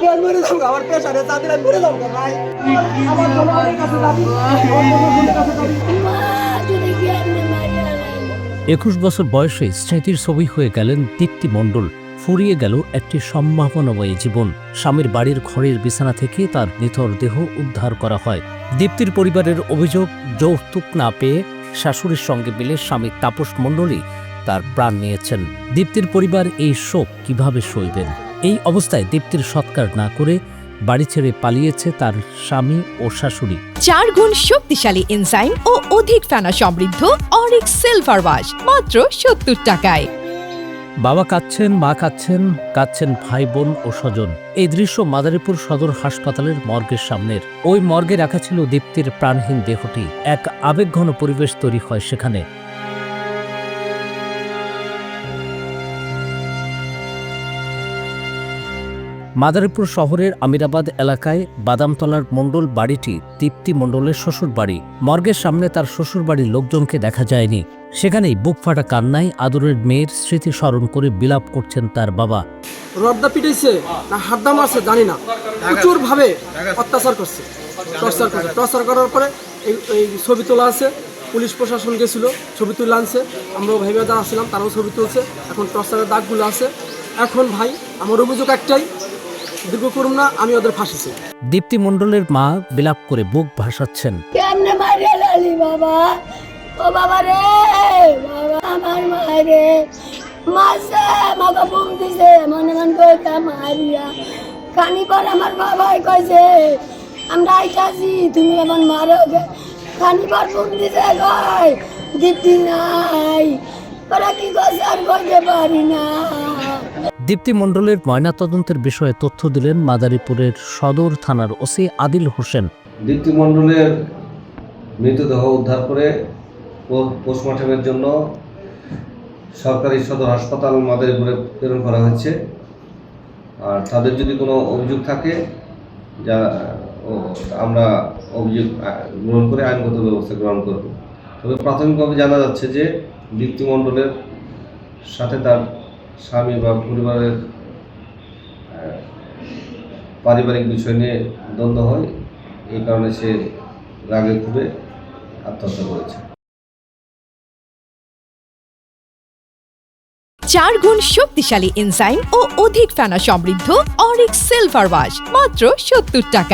আমি আর মরে আমার দিলে মরে ভাই। আমার জনগণের কাছে আমার কাছে একুশ বছর বয়সে স্মৃতির ছবি হয়ে গেলেন দীপ্তি মণ্ডল। ফুরিয়ে গেল একটি সম্ভাবনাময়ী জীবন। স্বামীর বাড়ির ঘরের বিছানা থেকে তার নিথর দেহ উদ্ধার করা হয়। দীপ্তির পরিবারের অভিযোগ, যৌতুক না পেয়ে শাশুড়ির সঙ্গে মিলে স্বামী তাপস মণ্ডলই তার প্রাণ নিয়েছেন। দীপ্তির পরিবার এই শোক কীভাবে সইবেন? এই অবস্থায় দীপ্তির সৎকার না করে বাড়ি ছেড়ে পালিয়েছে তার স্বামী ও শাশুড়ি। চার গুণ শক্তিশালী এনজাইম ও অধিক ফেনা সমৃদ্ধ অরিক সিলভার ওয়াশ মাত্র সত্তর টাকায়। বাবা কাঁদছেন মা কাঁদছেন কাঁদছেন ভাই বোন ও স্বজন। এই দৃশ্য মাদারীপুর সদর হাসপাতালের মর্গের সামনের। ওই মর্গে রাখা ছিল দীপ্তির প্রাণহীন দেহটি। এক আবেগঘন পরিবেশ তৈরি হয় সেখানে। মাদারীপুর শহরের আমিরাবাদ এলাকায় বাদামতলার মণ্ডল বাড়িটি দীপ্তি মণ্ডলের শ্বশুর বাড়ি। মর্গের সামনে তার শ্বশুর বাড়ির লোকজনকে দেখা যায়নি। সেখানেই বুক ফাটা কান্নায় আদরের মেয়ের স্মৃতি স্মরণ করে বিলাপ করছেন তার বাবা। রদ্দা পিটাইছে না হাড্ডা মারছে জানি না। প্রচুর ভাবে অত্যাচার করছে। টর্চার করার পরে এই ছবি তোলা আছে। পুলিশ প্রশাসন গেছিল, ছবি তুলে আনছে। আমরাও ভাই যারা আসছিলাম তারাও ছবি তুলছে। এখন টর্চারের দাগগুলো আছে। এখন ভাই, আমার অভিযোগ একটাই দীর্ঘ করুন না আমি ওদের ফাঁসিছি। দীপ্তি মণ্ডলের মা বিলাপ করে বুক ভাসাচ্ছেন। কেমনে মারিয়া লালি বাবা? ও বাবা রে বাবা আমার মারে মাসে আমাকে বুম দিছে মনে মন করে কা মারিয়া। খানি পর আমার বাবাই কইছে আমরা আইতাছি তুমি এমন মারো খানি পর বুম দিছে কয় দীপ্তি নাই। ওরা কি কইছে আর কইতে পারি না দীপ্তি মণ্ডলের ময়নাতদন্তের বিষয়ে তথ্য দিলেন মাদারীপুরের সদর থানার ওসি আদিল হোসেন। দীপ্তি মণ্ডলের মৃতদেহ উদ্ধার করে পোস্টমর্টমের জন্য সরকারি সদর হাসপাতাল মাদারীপুরে প্রেরণ করা হয়েছে। আর তাদের যদি কোনো অভিযোগ থাকে, যা আমরা অভিযোগ গ্রহণ করে আইনগত ব্যবস্থা গ্রহণ করব। তবে প্রাথমিকভাবে জানা যাচ্ছে যে দীপ্তি মণ্ডলের সাথে তার স্বামী বা পরিবারের পারিবারিক বিষয় নিয়ে দ্বন্দ্ব হয়, এই কারণে সে রাগে খুবে আত্মহত্যা করেছে। চার গুণ শক্তিশালী এনজাইম ও অধিক ফেনা সমৃদ্ধ অরিক সিলভার ওয়াশ মাত্র সত্তর টাকায়।